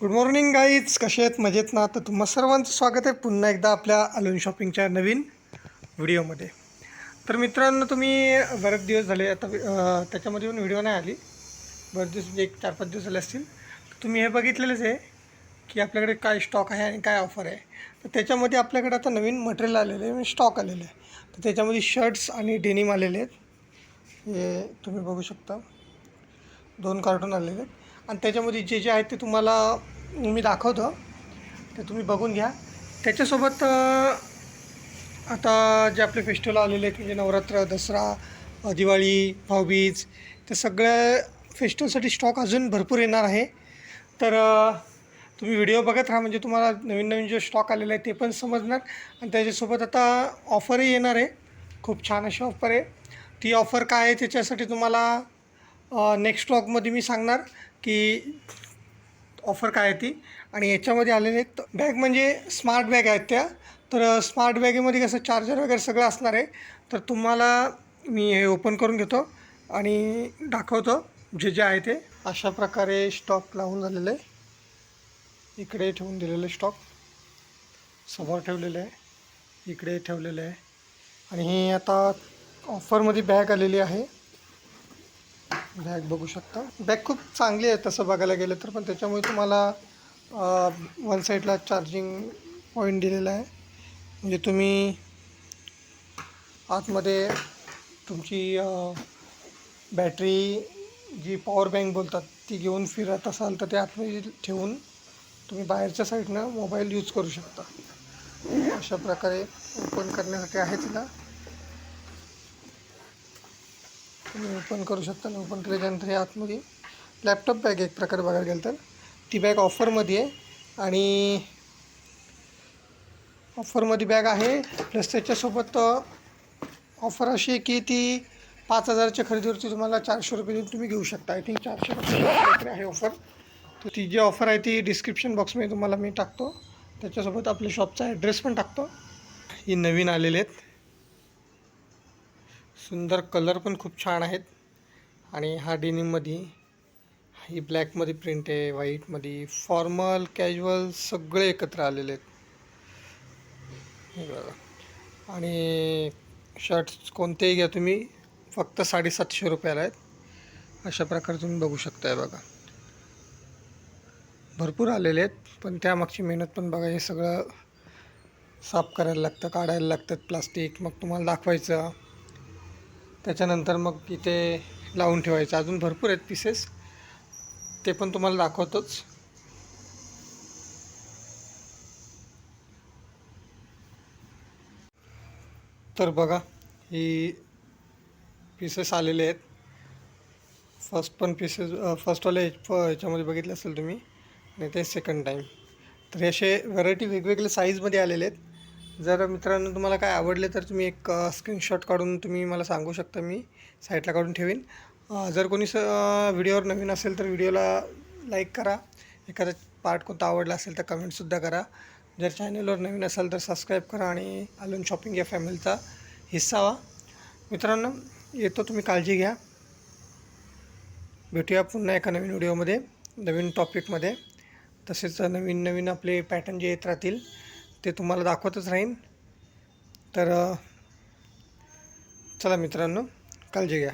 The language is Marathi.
गुड मॉर्निंग गाईज कसे आहेत? मजेत ना? तर तुम्हा सर्वांचं स्वागत आहे पुन्हा एकदा आपल्या अलोन शॉपिंगच्या नवीन व्हिडिओमध्ये. तर मित्रांनो तुम्ही बरेच दिवस झाले आता त्याच्यामध्ये पण व्हिडिओ नाही आली. बरेच दिवस म्हणजे एक चार पाच दिवस झाले असतील. तर तुम्ही हे बघितलेलंच आहे की आपल्याकडे काय स्टॉक आहे आणि काय ऑफर आहे. तर त्याच्यामध्ये आपल्याकडे आता नवीन मटेरियल आलेलं आहे म्हणजे स्टॉक आलेलं आहे. तर त्याच्यामध्ये शर्ट्स आणि डेनिम आलेले आहेत. हे तुम्ही बघू शकता. दोन कार्टून आलेले आहेत. आणि त्याच्यामध्ये जे जे आहेत ते तुम्हाला मी दाखवतो. ते तुम्ही बघून घ्या. त्याच्यासोबत आता जे आपले फेस्टिवल आलेले आहेत म्हणजे नवरात्र दसरा दिवाळी भाऊबीज ते सगळ्या फेस्टिवलसाठी स्टॉक अजून भरपूर येणार आहे. तर तुम्ही व्हिडिओ बघत राहा म्हणजे तुम्हाला नवीन नवीन जे स्टॉक आलेला आहे ते पण समजणार. आणि त्याच्यासोबत आता ऑफरही येणार आहे. खूप छान अशी ऑफर आहे. ती ऑफर काय आहे त्याच्यासाठी तुम्हाला नेक्स्ट स्टॉकमध्ये मी सांगणार की ऑफर काय आहे ती? आणि याच्यामध्ये आलेले आहेत बॅग म्हणजे स्मार्ट बॅग आहेत त्या. तर स्मार्ट बॅगेमध्ये कसं चार्जर वगैरे सगळं असणार आहे. तर तुम्हाला मी हे ओपन करून घेतो आणि दाखवतो जे जे आहे ते. अशा प्रकारे स्टॉक लावून झालेलं आहे. इकडे ठेवून दिलेलं आहे स्टॉक. समोर ठेवलेलं आहे. इकडे ठेवलेलं आहे. आणि ही आता ऑफरमध्ये बॅग आलेली आहे. बॅग बघू शकता. बॅग खूप चांगली आहे तसं बघायला गेलं तर पण त्याच्यामुळे तुम्हाला वन साईडला चार्जिंग पॉईंट दिलेला आहे. म्हणजे तुम्ही आतमध्ये तुमची बॅटरी जी पॉवर बँक बोलतात ती घेऊन फिरत असाल तर ते आतमध्ये ठेवून तुम्ही बाहेरच्या साईडनं मोबाईल यूज करू शकता. अशा प्रकारे ओपन करण्यासाठी आहे तिला. तुम्ही ओपन करू शकता आणि ओपन केल्याच्यानंतर हे आतमध्ये लॅपटॉप बॅग एक प्रकारे बघायला गेलं तर. ती बॅग ऑफरमध्ये आहे आणि ऑफरमध्ये बॅग आहे. प्लस त्याच्यासोबत ऑफर अशी आहे की ती पाच हजारच्या खरेदीवरती तुम्हाला चारशे रुपये देऊन तुम्ही घेऊ शकता. आय थिंक चारशे रुपये काहीतरी आहे ऑफर तर ती जी ऑफर आहे ती डिस्क्रिप्शन बॉक्समध्ये तुम्हाला मी टाकतो. त्याच्यासोबत आपल्या शॉपचा ॲड्रेस पण टाकतो. ही नवीन आलेले आहेत. सुंदर कलर पण खूप छान आहेत. आणि हा डेनिममध्ये ही ब्लॅकमध्ये प्रिंट आहे व्हाईटमध्ये फॉर्मल कॅज्युअल सगळे एकत्र आलेले आहेत. हे बघा. आणि शर्ट्स कोणतेही घ्या तुम्ही फक्त साडेसातशे रुपयाला आहेत. अशा प्रकारे तुम्ही बघू शकताय बघा. भरपूर आलेले आहेत पण त्यामागची मेहनत पण बघा हे सगळं साफ करायला लागतं काढायला लागतात प्लास्टिक मग तुम्हाला दाखवायचं. त्याच्यानंतर मग इथे लावून ठेवायचं. अजून भरपूर आहेत पीसेस ते पण तुम्हाला दाखवतोच. तर बघा ही पीसेस आलेले आहेत. फर्स्ट पण पीसेस फर्स्टवाले फ ह्याच्यामध्ये बघितले असेल तुम्ही. आणि ते सेकंड टाईम तर हे असे व्हरायटी वेगवेगळे साईजमध्ये आलेले आहेत. जर मित्रांनो तुम्हाला काय आवडले तर तुम्ही एक स्क्रीनशॉट काढून तुम्ही मला सांगू शकता मी साईटला काढून ठेवीन. जर कोणी स व्हिडिओवर नवीन असेल तर व्हिडिओला लाईक करा. एखादा पार्ट कोणता आवडला असेल तर कमेंटसुद्धा करा. जर चॅनलवर नवीन असाल तर सबस्क्राईब करा आणि अलोन शॉपिंग या फॅमिलीचा हिस्सा व्हा. मित्रांनो येतो तुम्ही काळजी घ्या. भेटूया पुन्हा एका नवीन व्हिडिओमध्ये नवीन टॉपिकमध्ये तसेच नवीन नवीन आपले पॅटर्न जे येत राहतील ते तुम्हाला दाखवतच राहीन. तर चला मित्रांनो काळजी घ्या.